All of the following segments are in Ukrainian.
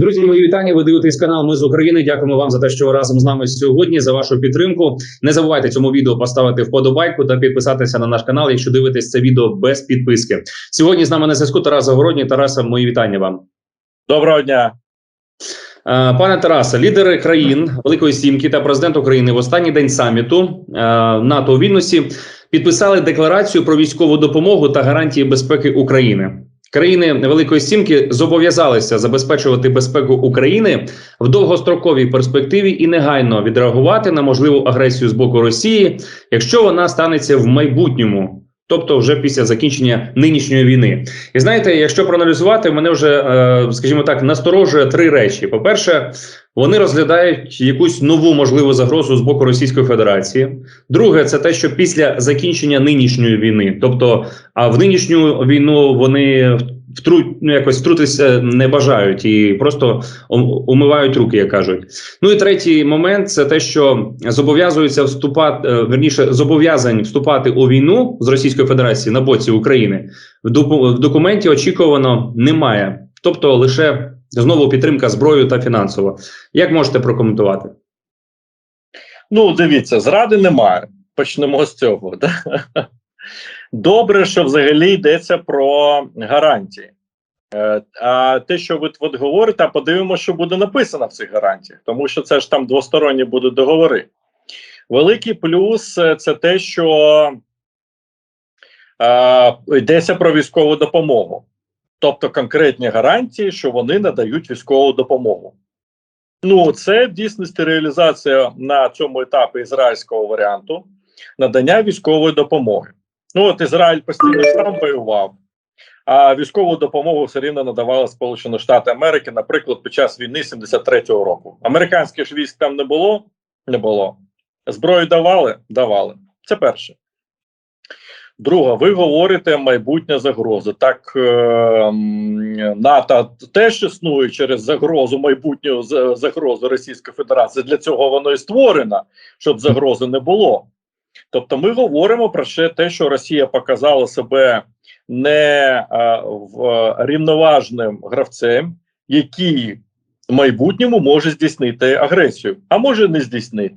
Друзі, мої вітання. Ви дивитесь канал. Ми з України. Дякуємо вам за те, що ви разом з нами сьогодні. За вашу підтримку. Не забувайте цьому відео поставити вподобайку та підписатися на наш канал, якщо дивитесь це відео без підписки. Сьогодні з нами на зв'язку Тарас Загородній. Тараса, мої вітання вам. Доброго дня. Е, Пане Тарасе, лідери країн Великої Сімки та президент України в останній день саміту е, НАТО у Вільнюсі підписали декларацію про військову допомогу та гарантії безпеки України. Країни Великої Сімки зобов'язалися забезпечувати безпеку України в довгостроковій перспективі і негайно відреагувати на можливу агресію з боку Росії, якщо вона станеться в майбутньому. Тобто, вже після закінчення нинішньої війни, і знаєте, якщо проаналізувати, мене вже е, скажімо так насторожує три речі: по-перше, вони розглядають якусь нову можливу загрозу з боку Російської Федерації. Друге, це те, що після закінчення нинішньої війни, тобто, а в нинішню війну вони втру, ну, якось втрутитися не бажають і просто умивають руки, як кажуть. Ну і третій момент це те, що зобов'язуються вступати е, верніше зобов'язані вступати у війну з Російською Федерацією на боці України. В, в документі очікувано немає, тобто лише знову підтримка зброю та фінансово. Як можете прокоментувати? Ну, дивіться, зради немає. Почнемо з цього. Да? Добре, що взагалі йдеться про гарантії. Е, а те, що ви от говорите, подивимося, що буде написано в цих гарантіях, тому що це ж там двосторонні будуть договори. Великий плюс е, це те, що е, йдеться про військову допомогу, тобто конкретні гарантії, що вони надають військову допомогу. Ну, це в дійсності реалізація на цьому етапі ізраїльського варіанту надання військової допомоги. Ну от Ізраїль постійно сам воював, а військову допомогу все рівно надавали Сполучені Штати Америки, наприклад, під час війни 73-го року. Американських ж військ там не було, не було. Зброю давали? Давали. Це перше. Друге, ви говорите майбутнє загрози. Так е, НАТО теж існує через загрозу майбутнього загрозу Російської Федерації. Для цього воно і створено, щоб загрози не було. Тобто, ми говоримо про ще те, що Росія показала себе не е, в рівноважним гравцем, який в майбутньому може здійснити агресію, а може не здійснити.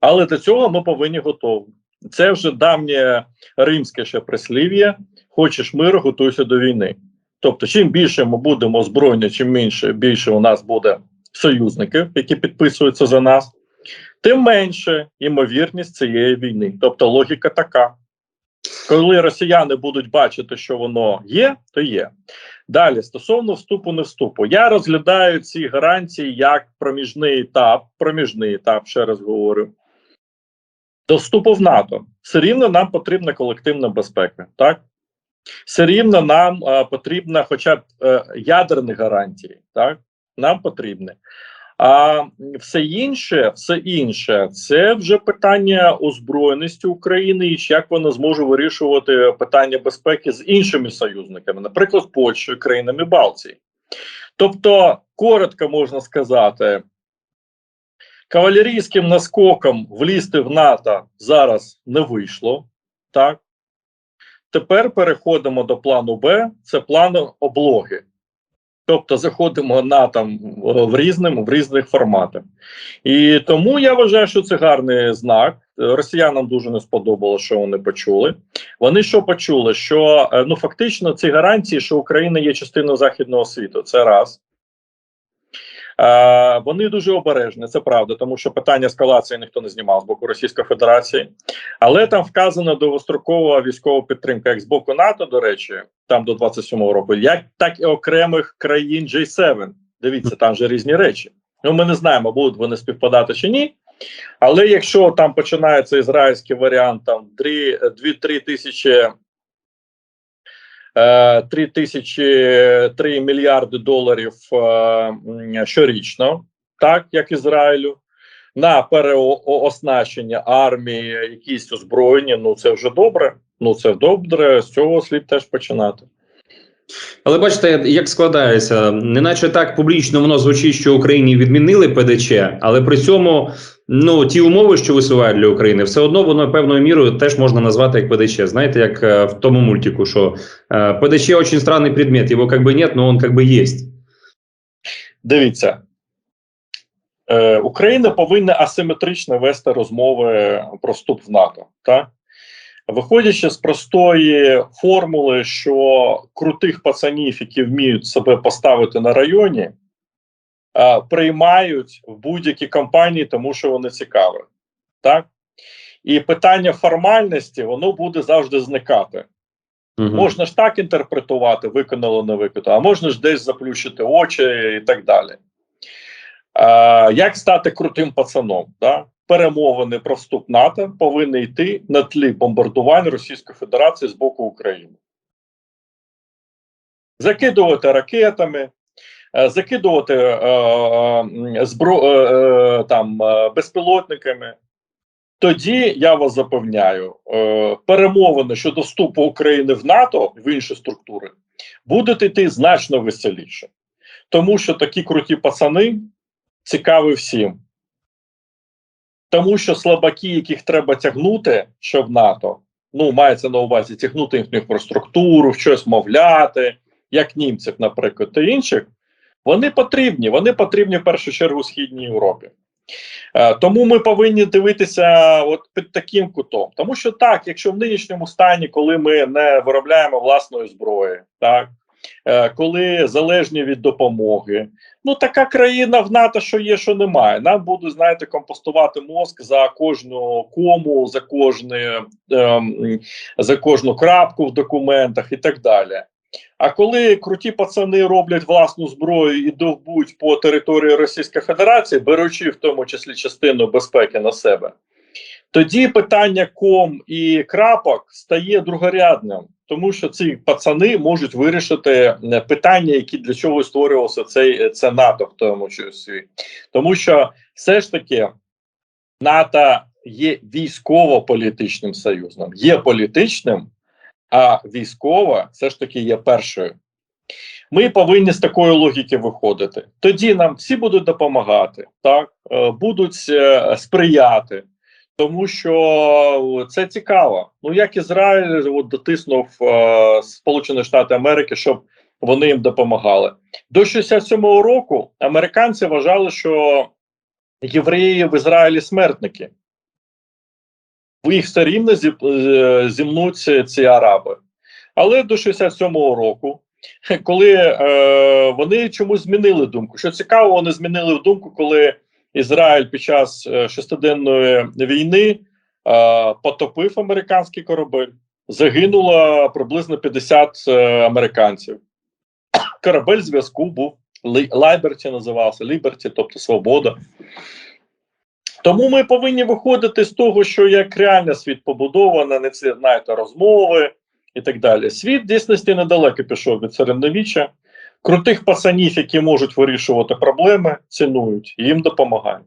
Але до цього ми повинні готові. Це вже давнє римське ще прислів'я: хочеш миру, готуйся до війни. Тобто, чим більше ми будемо озброєні, чим менше більше у нас буде союзників, які підписуються за нас тим менше ймовірність цієї війни. Тобто логіка така. Коли росіяни будуть бачити, що воно є, то є. Далі, стосовно вступу, не вступу, я розглядаю ці гарантії як проміжний етап, проміжний етап, ще раз говорю. До вступу в НАТО все рівно нам потрібна колективна безпека. так? Все рівно нам е, потрібна хоча б е, ядерні гарантії. так? Нам потрібне. А все інше, все інше, це вже питання озброєності України і як вона зможе вирішувати питання безпеки з іншими союзниками, наприклад, Польщею, країнами Балтії. Тобто, коротко можна сказати, кавалерійським наскоком влізти в НАТО зараз не вийшло. Так тепер переходимо до плану Б, це план облоги. Тобто заходимо на там в різним в різних форматах, і тому я вважаю, що це гарний знак. Росіянам дуже не сподобалося, що вони почули. Вони що почули? Що е, ну фактично ці гарантії, що Україна є частиною західного світу, це раз. Е, Вони дуже обережні, це правда, тому що питання ескалації ніхто не знімав з боку Російської Федерації, але там вказана довгострокова військова підтримка, як з боку НАТО, до речі, там до 27-го року, як так і окремих країн G7. Дивіться, там же різні речі. Ну, ми не знаємо, будуть вони співпадати чи ні. Але якщо там починається ізраїльський варіант, там 2-3 тисячі 3 тисячі 3 мільярди доларів е, щорічно, так як Ізраїлю, на переоснащення армії, якісь озброєння. Ну це вже добре. Ну це добре. З цього слід теж починати. Але бачите, як складається, неначе так публічно воно звучить, що Україні відмінили ПДЧ, але при цьому ну ті умови, що висувають для України, все одно воно певною мірою теж можна назвати як ПДЧ. Знаєте, як е, в тому мультику, що е, ПДЧ дуже странний предмет, його як би нет, но он як є. Дивіться, е, Україна повинна асиметрично вести розмови про вступ в НАТО. Так? Виходячи з простої формули, що крутих пацанів, які вміють себе поставити на районі, е, приймають в будь-які компанії, тому що вони цікаві. Так? І питання формальності воно буде завжди зникати. Мгм. Можна ж так інтерпретувати, виконало, не виконало, а можна ж десь заплющити очі і так далі. А, як стати крутим пацаном? Да? Перемовини про вступ НАТО повинні йти на тлі бомбардувань Російської Федерації з боку України. Закидувати ракетами, е, закидувати е, е, збро, там, безпілотниками. Тоді я вас запевняю, перемовини щодо вступу України в НАТО в інші структури будуть йти значно веселіше, тому що такі круті пацани цікаві всім. Тому що слабаки, яких треба тягнути, що в НАТО, ну мається на увазі тягнути їхню інфраструктуру, щось мовляти, як німців, наприклад, та інших, вони потрібні. Вони потрібні в першу чергу Східній Європі. Е, Тому ми повинні дивитися от під таким кутом. Тому що так, якщо в нинішньому стані, коли ми не виробляємо власної зброї, так коли залежні від допомоги, ну така країна в НАТО, що є, що немає. Нам будуть, знаєте, компостувати мозк за кожну кому, за кожне, ем, за кожну крапку в документах і так далі. А коли круті пацани роблять власну зброю і довбуть по території Російської Федерації, беручи в тому числі частину безпеки на себе, тоді питання ком і крапок стає другорядним, тому що ці пацани можуть вирішити е, питання, які для чого створювався цей це НАТО, в тому числі. Тому що все ж таки НАТО є військово-політичним союзом, є політичним а військова все ж таки є першою. Ми повинні з такої логіки виходити. Тоді нам всі будуть допомагати, так е, будуть е, сприяти, тому що це цікаво. Ну як Ізраїль от, дотиснув е, Сполучені Штати Америки, щоб вони їм допомагали. До 67-го року американці вважали, що євреї в Ізраїлі смертники їх все рівно зі- е, ці араби. Але до 67-го року, коли е, вони чомусь змінили думку. Що цікаво, вони змінили думку, коли Ізраїль під час е, шестиденної війни е, потопив американський корабель. Загинуло приблизно 50 е, американців. Корабель зв'язку був Лайберті називався Ліберті, тобто Свобода. Тому ми повинні виходити з того, що як реально світ побудований, не всі знаєте розмови і так далі. Світ в дійсності недалеко пішов від середньовіччя. Крутих пацанів, які можуть вирішувати проблеми, цінують їм допомагають.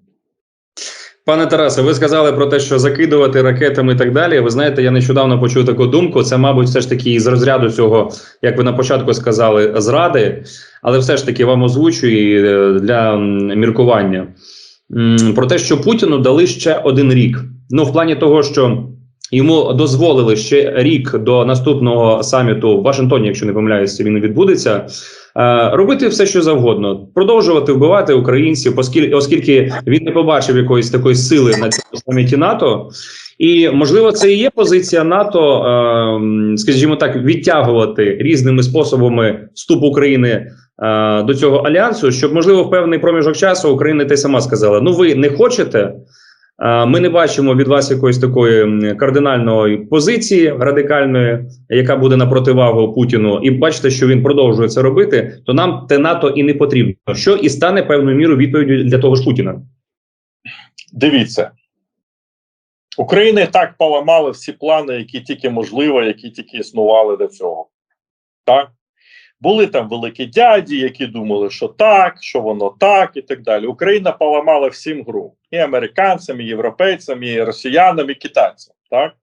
Пане Тарасе, ви сказали про те, що закидувати ракетами і так далі. Ви знаєте, я нещодавно почув таку думку. Це, мабуть, все ж таки із розряду цього, як ви на початку сказали, зради, але все ж таки вам озвучую е, для міркування про те, що Путіну дали ще один рік. Ну, в плані того, що йому дозволили ще рік до наступного саміту в Вашингтоні, якщо не помиляюся, він відбудеться. Е, Робити все, що завгодно, продовжувати вбивати українців, оскільки, оскільки він не побачив якоїсь такої сили на цьому саміті НАТО, і можливо, це і є позиція НАТО, е, скажімо так, відтягувати різними способами вступ України е, до цього альянсу, щоб можливо в певний проміжок часу Україна те сама сказала: ну ви не хочете. Е, Ми не бачимо від вас якоїсь такої кардинальної позиції радикальної, яка буде на противагу Путіну, і бачите, що він продовжує це робити. То нам те НАТО і не потрібно, що і стане певною мірою відповіддю для того ж Путіна. Дивіться, Україна і так поламала всі плани, які тільки можливо, які тільки існували до цього. Так? Були там великі дяді, які думали, що так, що воно так, і так далі. Україна поламала всім гру і американцям, і європейцям, і росіянам, і китайцям. Так?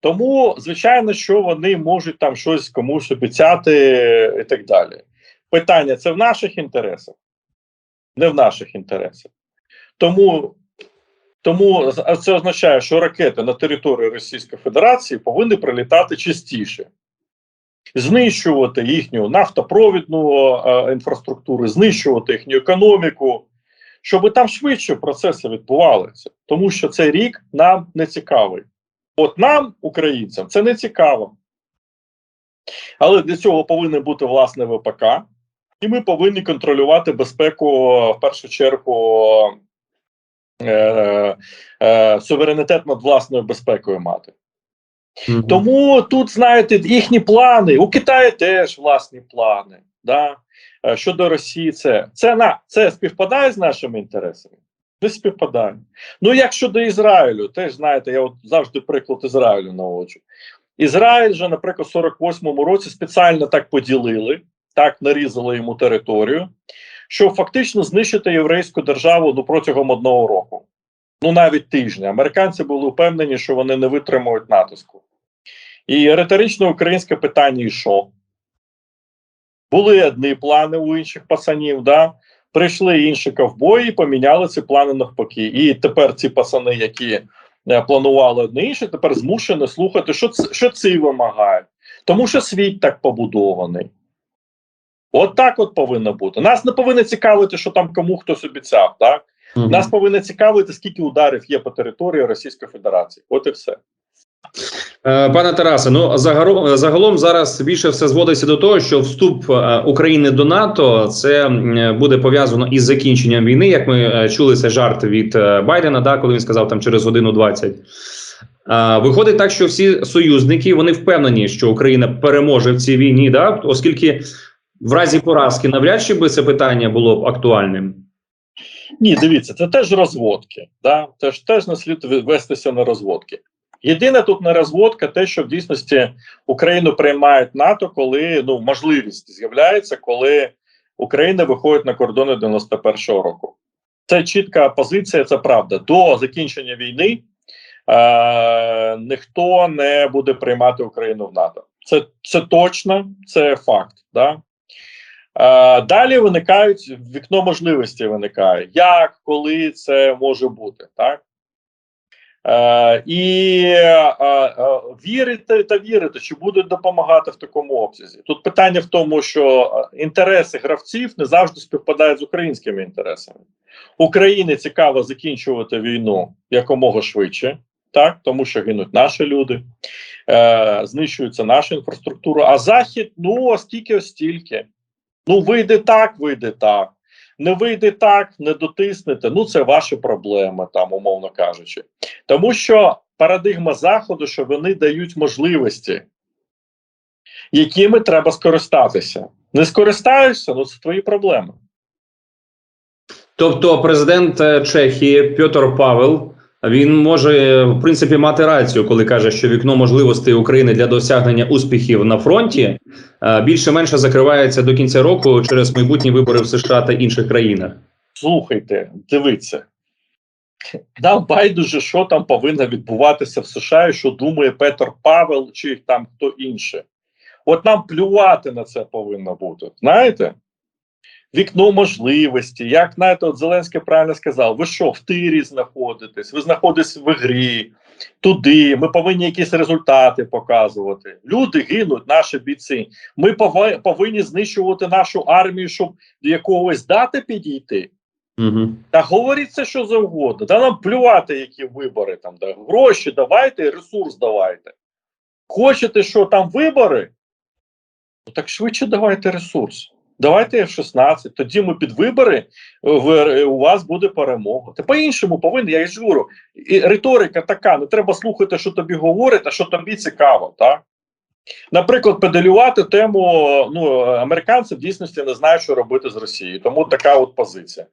Тому, звичайно, що вони можуть там щось комусь обіцяти і так далі. Питання: це в наших інтересах? Не в наших інтересах. Тому тому це означає, що ракети на території Російської Федерації повинні прилітати частіше. знищувати їхню нафтопровідну е, інфраструктуру, знищувати їхню економіку, щоб там швидше процеси відбувалися, тому що цей рік нам не цікавий. От нам, українцям, це не цікаво. Але для цього повинен бути власне ВПК, і ми повинні контролювати безпеку в першу чергу. Е, е, суверенітет над власною безпекою мати. Мгм. Тому тут, знаєте, їхні плани, у Китаї теж власні плани. Да? Е, Щодо Росії, це це, на, це співпадає з нашими інтересами? Не співпадає. Ну, як щодо Ізраїлю, теж знаєте, я от завжди приклад Ізраїлю наводжу. Ізраїль же, наприклад, в 48-му році спеціально так поділили, так нарізали йому територію, щоб фактично знищити єврейську державу ну, протягом одного року. Ну навіть тижня. Американці були впевнені, що вони не витримують натиску. І риторично українське питання: і що? Були одні плани у інших пацанів, да? прийшли інші ковбої і поміняли ці плани навпаки. І тепер ці пацани, які е, планували одне інше, тепер змушені слухати, що, що ці вимагають. Тому що світ так побудований. От так от повинно бути. Нас не повинно цікавити, що там кому хтось обіцяв. Так? Мгм. Нас повинно цікавити, скільки ударів є по території Російської Федерації. От і все. Е, Пане Тарасе, ну загалом, зараз більше все зводиться до того, що вступ е, України до НАТО це буде пов'язано із закінченням війни. Як ми е, чули, це жарт від Байдена, да, коли він сказав там через годину 20. Е, Виходить так, що всі союзники вони впевнені, що Україна переможе в цій війні, да, оскільки в разі поразки навряд чи би це питання було б актуальним. Ні, дивіться, це теж розводки. Да? Теж теж не слід вестися на розводки. Єдине тут не розводка, те, що в дійсності Україну приймають НАТО, коли ну можливість з'являється, коли Україна виходить на кордони 91-го року. Це чітка позиція, це правда. До закінчення війни е- ніхто не буде приймати Україну в НАТО. Це, це точно, це факт. Да? Е, Далі виникають вікно можливості. Виникає як, коли це може бути, так е, і е, е, вірити та вірити, чи будуть допомагати в такому обсязі. Тут питання в тому, що інтереси гравців не завжди співпадають з українськими інтересами. Україні цікаво закінчувати війну якомога швидше, так тому що гинуть наші люди, е, знищується наша інфраструктура. А захід, ну оскільки стільки. Ну, вийде так, вийде так. Не вийде так, не дотиснете. Ну, це ваші проблеми, там, умовно кажучи. Тому що парадигма Заходу, що вони дають можливості, якими треба скористатися. Не скористаєшся, ну це твої проблеми. Тобто, президент е, Чехії Пьотр Павел він може в принципі мати рацію, коли каже, що вікно можливостей України для досягнення успіхів на фронті е, більше-менше закривається до кінця року через майбутні вибори в США та інших країнах. Слухайте, дивіться. Нам байдуже, що там повинно відбуватися в США, і що думає Петр Павел чи там хто інше. От нам плювати на це повинно бути. Знаєте? Вікно можливості, як знаєте, от Зеленський правильно сказав: ви що, в тирі знаходитесь, ви знаходитесь в ігрі, туди. Ми повинні якісь результати показувати. Люди гинуть, наші бійці. Ми повинні знищувати нашу армію, щоб до якогось дати підійти. Угу. Та говоріть це що завгодно. Та нам плювати, які вибори там, да. гроші давайте, ресурс давайте. Хочете, що там вибори? Ну так швидше давайте ресурс. Давайте F-16, тоді ми під вибори е, у вас буде перемога. Та по-іншому повинні, я ж говорю, і риторика така: не треба слухати, що тобі говорять, а що тобі цікаво. так? Наприклад, педалювати тему ну, американці в дійсності не знають, що робити з Росією. Тому така от позиція.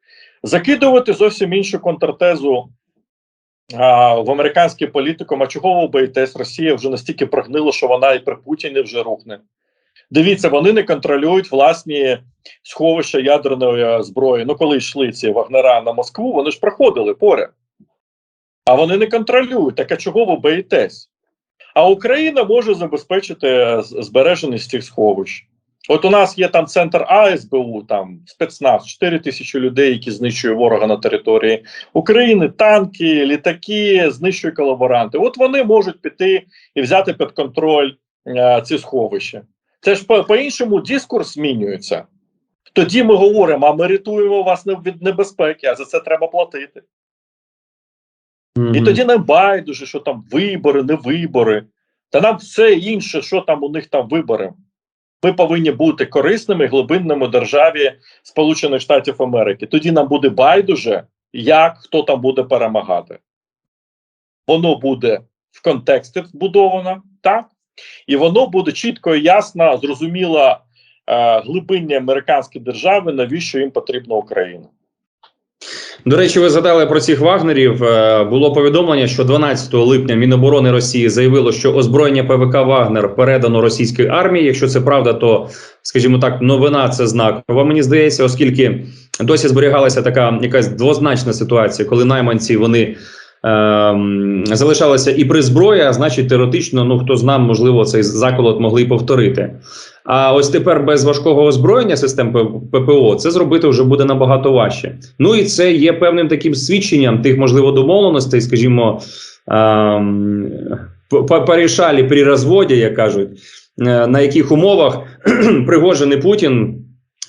Закидувати зовсім іншу контртезу а, в американський політикум, а чого ви боїтесь? Росія вже настільки прогнила, що вона і при Путіні вже рухне. Дивіться, вони не контролюють власні сховища ядерної зброї. Ну, коли йшли ці вагнера на Москву, вони ж проходили поряд. А вони не контролюють. Так а чого ви боїтесь? А Україна може забезпечити збереженість цих сховищ. От у нас є там центр АСБУ, там спецназ, 4 тисячі людей, які знищують ворога на території України, танки, літаки, знищують колаборанти. От вони можуть піти і взяти під контроль е, ці сховища. Це ж по- по-іншому дискурс змінюється. Тоді ми говоримо, а ми рятуємо вас не- від небезпеки, а за це треба платити. І тоді нам байдуже, що там вибори, не вибори. Та нам все інше, що там у них там вибори. Ми повинні бути корисними глибинними державі Сполучених Штатів Америки. Тоді нам буде байдуже, як хто там буде перемагати. Воно буде в контексті вбудовано, так? І воно буде чітко і ясно, зрозуміло е, глибинні американські держави, навіщо їм потрібна Україна. До речі, ви згадали про цих вагнерів. Е, Було повідомлення, що 12 липня Міноборони Росії заявило, що озброєння ПВК Вагнер передано російській армії. Якщо це правда, то скажімо так, новина це знакова. Мені здається, оскільки досі зберігалася така якась двозначна ситуація, коли найманці вони. Ем, залишалися і при зброї, а значить, теоретично, ну хто знає, можливо, цей заколот могли й повторити. А ось тепер без важкого озброєння систем ППО це зробити вже буде набагато важче. Ну і це є певним таким свідченням тих, можливо, домовленостей, скажімо, ем, порішалі при розводі, як кажуть, е, на яких умовах Пригожин і Путін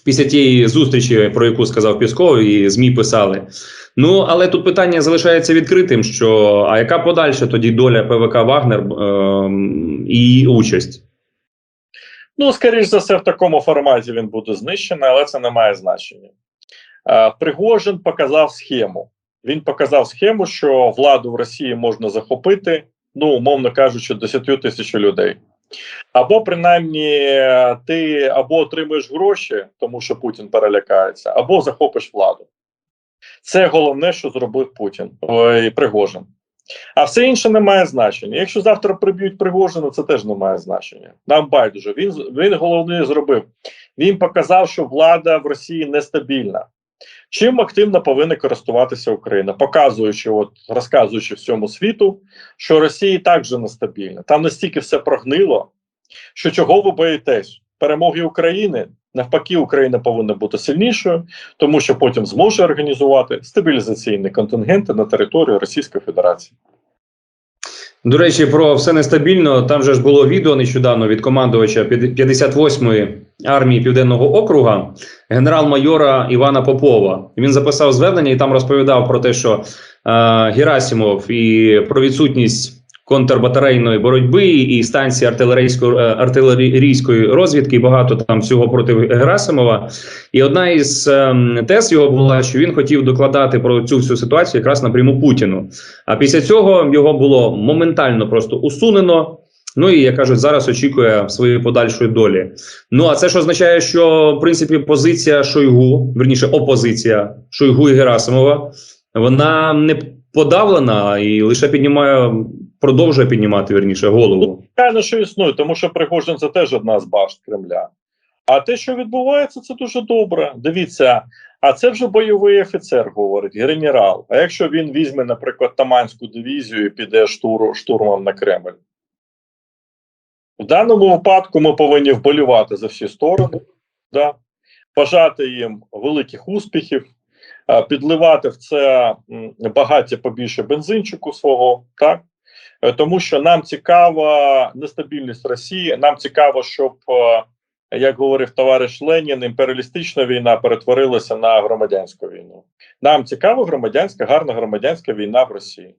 після тієї зустрічі, про яку сказав Пісков, і ЗМІ писали. Ну але тут питання залишається відкритим: що а яка подальша тоді доля ПВК Вагнер ем, і її участь? Ну, скоріш за все, в такому форматі він буде знищений, але це не має значення. Е, Пригожин показав схему. Він показав схему, що владу в Росії можна захопити, ну, умовно кажучи, 10 тисяч людей. Або принаймні е, ти або отримуєш гроші, тому що Путін перелякається, або захопиш владу. Це головне, що зробив Путін ой, Пригожин. А все інше не має значення. Якщо завтра приб'ють Пригожина, це теж не має значення. Нам байдуже. Він він головне зробив. Він показав, що влада в Росії нестабільна. Чим активно повинна користуватися Україна, показуючи, от розказуючи всьому світу, що Росія і так же нестабільна. Там настільки все прогнило, що чого ви боїтесь? Перемоги України навпаки, Україна повинна бути сильнішою, тому що потім зможе організувати стабілізаційні контингенти на територію Російської Федерації. До речі, про все нестабільно. Там же ж було відео нещодавно від командувача 58-ї армії Південного округа, генерал-майора Івана Попова. Він записав звернення і там розповідав про те, що е, Герасимов і про відсутність контрбатарейної боротьби і станції артилерійської е, артилерійської розвідки. Багато там всього проти Герасимова. І одна із ем, тез його була, що він хотів докладати про цю всю ситуацію якраз напряму Путіну. А після цього його було моментально просто усунено. Ну і як кажуть, зараз очікує своєї подальшої долі. Ну а це ж означає, що в принципі позиція Шойгу, верніше опозиція Шойгу і Герасимова, вона не подавлена і лише піднімає, продовжує піднімати верніше голову. Звичайно, що існує, тому що Пригожин це теж одна з башт Кремля. А те, що відбувається, це дуже добре. Дивіться, а це вже бойовий офіцер говорить, генерал. А якщо він візьме, наприклад, Таманську дивізію і піде штур, штурмом на Кремль? В даному випадку ми повинні вболівати за всі сторони, да? бажати їм великих успіхів, підливати в це багаття побільше бензинчику свого, так? Е, тому що нам цікава нестабільність Росії. Нам цікаво, щоб, е, як говорив товариш Ленін, імперіалістична війна перетворилася на громадянську війну. Нам цікава громадянська, гарна громадянська війна в Росії.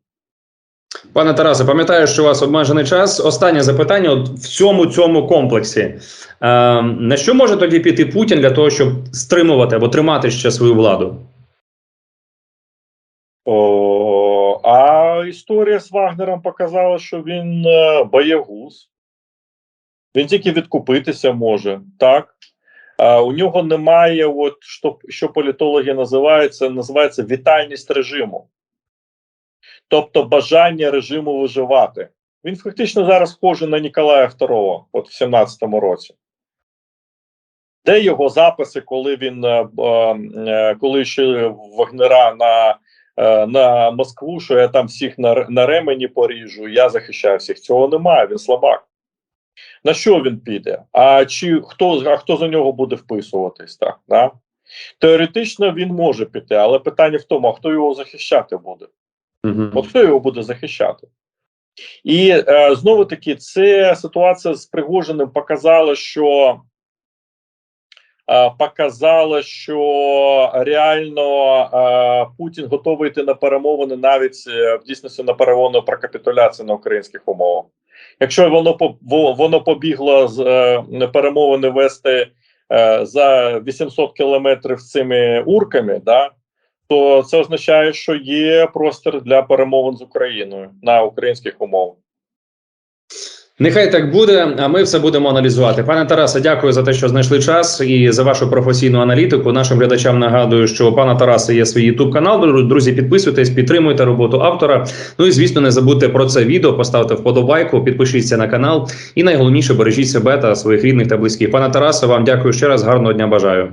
Пане Тарасе, пам'ятаю, що у вас обмежений час. Останнє запитання от в цьому цьому комплексі. Е, на що може тоді піти Путін для того, щоб стримувати або тримати ще свою владу? О, а історія з Вагнером показала, що він е, боєгуз. Він тільки відкупитися може, так? А, у нього немає, от, що, що політологи називають, це називається вітальність режиму. Тобто бажання режиму виживати. Він фактично зараз схожий на Ніколая II, от в 17-му році. Де його записи, коли він е, е, коли ще Вагнера на на Москву, що я там всіх на, на ремені поріжу, я захищаю всіх. Цього немає, він слабак. На що він піде? А чи хто, а хто за нього буде вписуватись? Так, да? Теоретично він може піти, але питання в тому, а хто його захищати буде? Угу. От хто його буде захищати? І е, знову таки, це ситуація з Пригожиним показала, що е, показала, що реально е, Путін готовий йти на перемовини навіть е, в дійсності на перемовини про капітуляцію на українських умовах. Якщо воно воно побігло з е, перемовини вести е, за 800 кілометрів цими урками, да, то це означає, що є простір для перемовин з Україною на українських умовах. Нехай так буде. А ми все будемо аналізувати. Пане Тарасе, дякую за те, що знайшли час і за вашу професійну аналітику. Нашим глядачам нагадую, що у пана Тараса є свій ютуб канал. Друзі, підписуйтесь, підтримуйте роботу автора. Ну і звісно, не забудьте про це відео. Поставте вподобайку, підпишіться на канал. І найголовніше бережіть себе та своїх рідних та близьких. Пане Тарасе, вам дякую ще раз. Гарного дня бажаю.